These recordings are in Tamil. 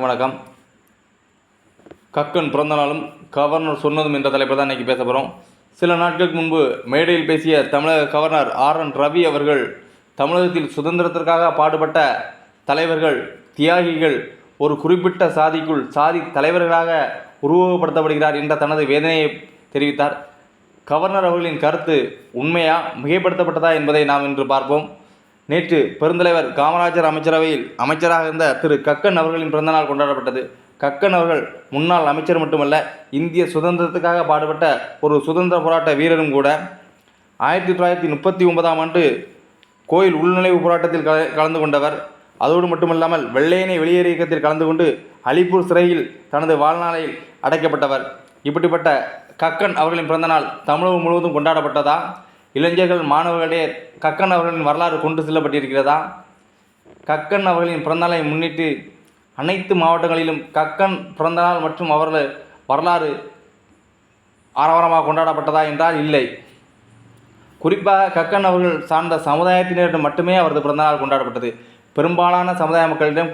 அனைவருக்கும் வணக்கம். கக்கன் பிறந்தநாளும் கவர்னர் சொன்னதும் என்ற தலைப்பில் தான் இன்றைக்கி பேச போகிறோம் சில நாட்களுக்கு முன்பு மேடையில் பேசிய தமிழக கவர்னர் ஆர் என் ரவி அவர்கள் தமிழகத்தில் சுதந்திரத்திற்காக பாடுபட்ட தலைவர்கள் தியாகிகள் ஒரு குறிப்பிட்ட சாதிக்குள் சாதி தலைவர்களாக உருவகப்படுத்தப்படுகிறார் என்ற தனது வேதனையை தெரிவித்தார். கவர்னர் அவர்களின் கருத்து உண்மையா மிகைப்படுத்தப்பட்டதா என்பதை நாம் இன்று பார்ப்போம். நேற்று பெருந்தலைவர் காமராஜர் அமைச்சரவையில் அமைச்சராக இருந்த திரு கக்கன் அவர்களின் பிறந்தநாள் கொண்டாடப்பட்டது. கக்கன் அவர்கள் முன்னாள் அமைச்சர் மட்டுமல்ல இந்திய சுதந்திரத்துக்காக பாடுபட்ட ஒரு சுதந்திர போராட்ட வீரரும் கூட. ஆயிரத்தி தொள்ளாயிரத்தி முப்பத்தி ஒன்பதாம் ஆண்டு கோயில் உள்நுழைவு போராட்டத்தில் கல கலந்து கொண்டவர். அதோடு மட்டுமல்லாமல் வெள்ளையனை வெளியேறு இயக்கத்தில் கலந்து கொண்டு அலிப்பூர் சிறையில் தனது வாழ்நாளில் அடைக்கப்பட்டவர். இப்படிப்பட்ட கக்கன் அவர்களின் பிறந்தநாள் தமிழகம் முழுவதும் கொண்டாடப்பட்டதா? இளைஞர்கள் மாணவர்களிடையே கக்கன் அவர்களின் வரலாறு கொண்டு செல்லப்பட்டிருக்கிறதா? கக்கன் அவர்களின் பிறந்தநாளை முன்னிட்டு அனைத்து மாவட்டங்களிலும் கக்கன் பிறந்தநாள் மற்றும் அவர்கள் வரலாறு ஆரவாரமாக கொண்டாடப்பட்டதா என்றால் இல்லை. குறிப்பாக கக்கன் அவர்கள் சார்ந்த சமுதாயத்தினரிடம் மட்டுமே அவரது பிறந்தநாள் கொண்டாடப்பட்டது. பெரும்பாலான சமுதாய மக்களிடம்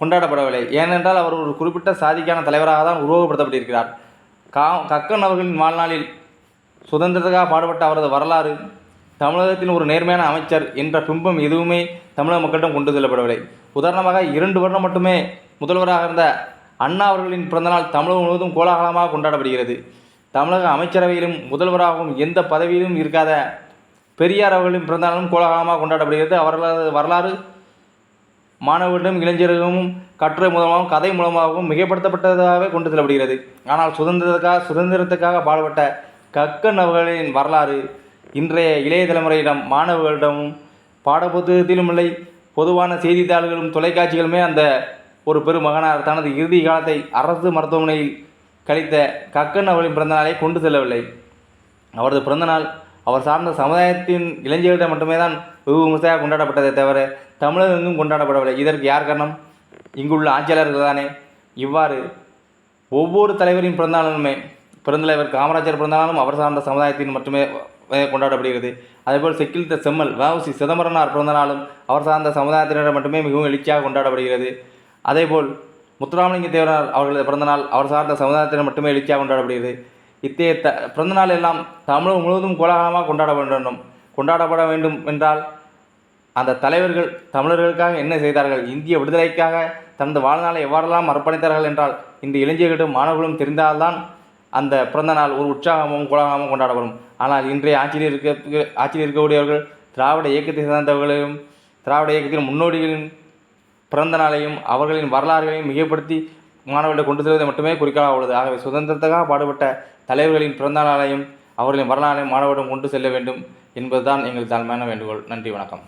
கொண்டாடப்படவில்லை. ஏனென்றால் அவர் ஒரு குறிப்பிட்ட சாதிக்கான தலைவராக தான் உருவகப்படுத்தப்பட்டிருக்கிறார். கா கக்கன் அவர்களின் வாழ்நாளில் சுதந்திரத்துக்காக பாடுபட்ட அவரது வரலாறு தமிழகத்தின் ஒரு நேர்மையான அமைச்சர் என்ற பிம்பம் எதுவுமே தமிழக மக்களிடம் கொண்டு செல்லப்படவில்லை. உதாரணமாக இரண்டு வருடம் மட்டுமே முதல்வராக இருந்த அண்ணா அவர்களின் பிறந்தநாள் தமிழகம் முழுவதும் கோலாகலமாக கொண்டாடப்படுகிறது. தமிழக அமைச்சரவையிலும் முதல்வராகவும் எந்த பதவியிலும் இருக்காத பெரியார் அவர்களின் பிறந்தநாளும் கோலாகலமாக கொண்டாடப்படுகிறது. அவர்களது வரலாறு மாணவர்களிடம் இளைஞர்களும் கட்டுரை மூலமாகவும் கதை மூலமாகவும் மிகைப்படுத்தப்பட்டதாகவே கொண்டு செல்லப்படுகிறது. ஆனால் சுதந்திரத்துக்காக சுதந்திரத்துக்காக பாடுபட்ட கக்கன் அவர்களின் வரலாறு. இன்றைய இளைய தலைமுறையிடம் மாணவர்களிடமும் பாடப்புத்தகத்திலும் இல்லை பொதுவான செய்தித்தாள்களும் தொலைக்காட்சிகளுமே அந்த ஒரு பெருமகனார் தனது இறுதி காலத்தை அரசு மருத்துவமனையில் கழித்த கக்கன் அவர்களின் பிறந்தநாளை கொண்டு செல்லவில்லை. அவரது பிறந்தநாள் அவர் சார்ந்த சமுதாயத்தின் இளைஞர்களிடம் மட்டுமே தான் வெகு விமர்சையாக கொண்டாடப்பட்டதே தவிர தமிழகம் எங்கும் கொண்டாடப்படவில்லை. இதற்கு யார் காரணம்? இங்குள்ள ஆட்சியாளர்கள் தானே. இவ்வாறு ஒவ்வொரு தலைவரின் பிறந்தநாளுமே பெருந்தலைவர் காமராஜர் பிறந்தநாளும் அவர் சார்ந்த சமுதாயத்தின் மட்டுமே கொண்டாடப்படுகிறது. அதேபோல் செக்கில் த செம்மல் வஉசி சிதம்பரனார் பிறந்தநாளும் அவர் சார்ந்த சமுதாயத்தினர் மட்டுமே மிகவும் எழுச்சியாக கொண்டாடப்படுகிறது. அதேபோல் முத்துராமலிங்க தேவரார் அவர்களது பிறந்தநாள் அவர் சார்ந்த சமுதாயத்தினர் மட்டுமே எழுச்சியாக கொண்டாடப்படுகிறது. இத்தகைய த பிறந்தநாள் எல்லாம் தமிழகம் முழுவதும் கோலாகலமாக கொண்டாட வேண்டும். கொண்டாடப்பட வேண்டும் என்றால் அந்த தலைவர்கள் தமிழர்களுக்காக என்ன செய்தார்கள்? இந்திய விடுதலைக்காக தனது வாழ்நாளை எவ்வாறெல்லாம் அர்ப்பணித்தார்கள் என்றால் இந்த இளைஞர்களிடம் மாணவர்களும் தெரிந்தால்தான் அந்த பிறந்த நாள் ஒரு உற்சாகமும் கோலாகலமும் கொண்டாடப்படும். ஆனால் இன்றைய ஆட்சியில் இருக்க ஆட்சியில் இருக்கக்கூடியவர்கள் திராவிட இயக்கத்தை சேர்ந்தவர்களையும் திராவிட இயக்கத்தின் முன்னோடிகளின் பிறந்த நாளையும் அவர்களின் வரலாறுகளையும் மிகப்படுத்தி மாணவர்களை கொண்டு செல்வதை மட்டுமே குறிக்கோளாக உள்ளது. ஆகவே சுதந்திரத்துக்காக பாடுபட்ட தலைவர்களின் பிறந்த நாளையும் அவர்களின் வரலாறையும் மாணவரிடம் கொண்டு செல்ல வேண்டும் என்பதுதான் எங்கள் தாழ்மையான வேண்டுகோள். நன்றி வணக்கம்.